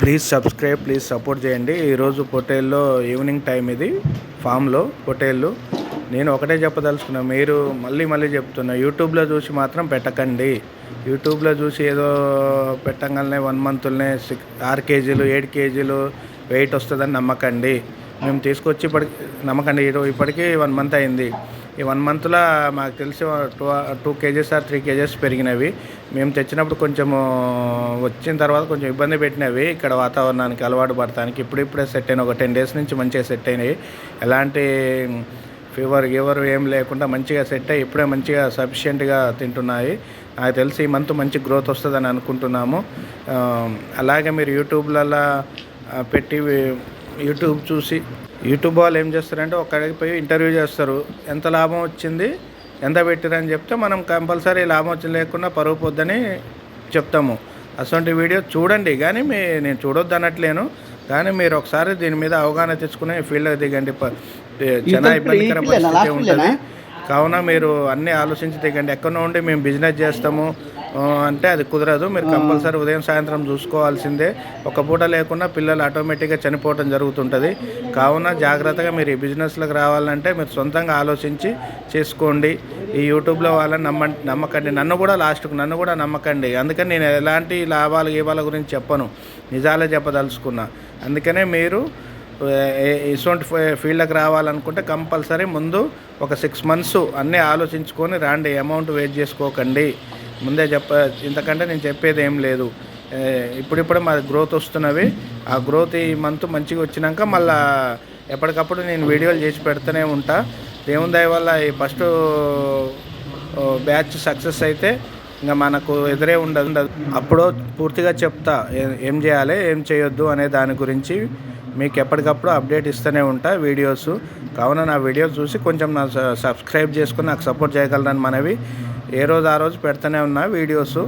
Please subscribe please support చేయండి. ఈరోజు పొటేల్లో evening time ఇది ఫామ్లో పొటేళ్ళు నేను ఒకటే చెప్పదలుచుకున్నా మీరు మళ్ళీ మళ్ళీ చెప్తున్నా యూట్యూబ్లో చూసి మాత్రం పెట్టకండి. యూట్యూబ్లో చూసి ఏదో పెట్టగానే వన్ మంత్లోనే సిక్స్ ఆరు కేజీలు ఏడు కేజీలు వెయిట్ వస్తుందని నమ్మకండి. మేము తీసుకొచ్చి ఇప్పటికి నమ్మకండి ఇప్పటికీ వన్ మంత్ అయింది. ఈ వన్ మంత్లో మాకు తెలిసి two two cages or three cages పెరిగినవి. మేము తెచ్చినప్పుడు కొంచెము వచ్చిన తర్వాత కొంచెం ఇబ్బంది పెట్టినవి. ఇక్కడ వాతావరణానికి అలవాటు పడటానికి ఇప్పుడిప్పుడే సెట్ అయిన ఒక టెన్ డేస్ నుంచి మంచిగా సెట్ అయినాయి. ఎలాంటి ఫీవర్ గీవర్ ఏం లేకుండా మంచిగా సెట్ అయ్యి ఇప్పుడే మంచిగా సఫిషియెంట్గా తింటున్నాయి. నాకు తెలిసి ఈ మంత్ మంచి గ్రోత్ వస్తుందని అనుకుంటున్నాము. అలాగే మీరు యూట్యూబ్లలో పెట్టి యూట్యూబ్ చూసి యూట్యూబ్ వాళ్ళు ఏం చేస్తారంటే ఒక్కడికి పోయి ఇంటర్వ్యూ చేస్తారు. ఎంత లాభం వచ్చింది ఎంత పెట్టిరని చెప్తే మనం కంపల్సరీ లాభం వచ్చింది లేకుండా పరుగు పొద్దని చెప్తాము. అటువంటి వీడియో చూడండి కానీ మీ నేను చూడొద్దు అనట్లేను. కానీ మీరు ఒకసారి దీని మీద అవగాహన తెచ్చుకుని ఫీల్డ్కి దిగండి. చాలా ఇబ్బందికర పరిస్థితి ఉంటుంది కావున మీరు అన్నీ ఆలోచించి దిగండి. ఎక్కడో ఉండి మేము బిజినెస్ చేస్తాము. అంటే అది కుదరదు. మీరు కంపల్సరీ ఉదయం సాయంత్రం చూసుకోవాల్సిందే. ఒక పూట లేకుండా పిల్లలు ఆటోమేటిక్గా చనిపోవడం జరుగుతుంటుంది. కావున జాగ్రత్తగా మీరు ఈ బిజినెస్లోకి రావాలంటే మీరు సొంతంగా ఆలోచించి చేసుకోండి. ఈ యూట్యూబ్లో వాళ్ళని నమ్మ నమ్మకండి. నన్ను కూడా లాస్ట్కు నన్ను కూడా నమ్మకండి. అందుకని నేను ఎలాంటి లాభాలు గీవాల గురించి చెప్పను. నిజాలే చెప్పదలుచుకున్నా. అందుకనే మీరు ఇటువంటి ఫీల్డ్కి రావాలనుకుంటే కంపల్సరీ ముందు ఒక సిక్స్ మంత్స్ అన్నీ ఆలోచించుకొని రాండి. అమౌంట్ వెయిట్ చేసుకోకండి. ముందే చెప్ప ఇంతకంటే నేను చెప్పేది ఏం లేదు. ఇప్పుడిప్పుడే మా గ్రోత్ వస్తున్నవి. ఆ గ్రోత్ ఈ మంత్ మంచిగా వచ్చినాక మళ్ళా ఎప్పటికప్పుడు నేను వీడియోలు చేసి పెడుతూనే ఉంటా. దేవుని దయ వల్ల ఈ ఫస్ట్ బ్యాచ్ సక్సెస్ అయితే ఇంకా మనకు ఎదురే ఉండదు. ఉండదు. అప్పుడు పూర్తిగా చెప్తా ఏం చేయాలి ఏం చేయొద్దు అనే దాని గురించి మీకు ఎప్పటికప్పుడు అప్డేట్ ఇస్తూనే ఉంటా వీడియోస్ కావున నా వీడియోస్ చూసి కొంచెం నా సబ్స్క్రైబ్ చేసుకుని నాకు సపోర్ట్ చేయగలరని మనవి. ఏ రోజు ఆ రోజు పెడుతూనే ఉన్నా వీడియోస్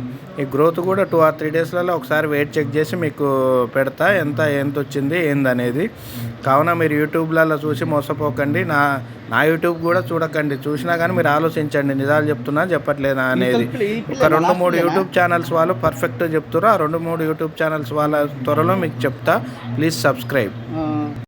ఈ గ్రోత్ కూడా టూ ఆర్ త్రీ డేస్లలో ఒకసారి వెయిట్ చెక్ చేసి మీకు పెడతా ఎంత ఎంత వచ్చింది ఏందనేది. కావున మీరు యూట్యూబ్లలో చూసి మోసపోకండి. నా నా యూట్యూబ్ కూడా చూడకండి. చూసినా కానీ మీరు ఆలోచించండి. నిజాలు చెప్తున్నా చెప్పట్లేదా అనేది. ఒక రెండు మూడు యూట్యూబ్ ఛానల్స్ వాళ్ళు పర్ఫెక్ట్ చెప్తారు ఆ రెండు మూడు యూట్యూబ్ ఛానల్స్ వాళ్ళ త్వరలో మీకు చెప్తా. Please subscribe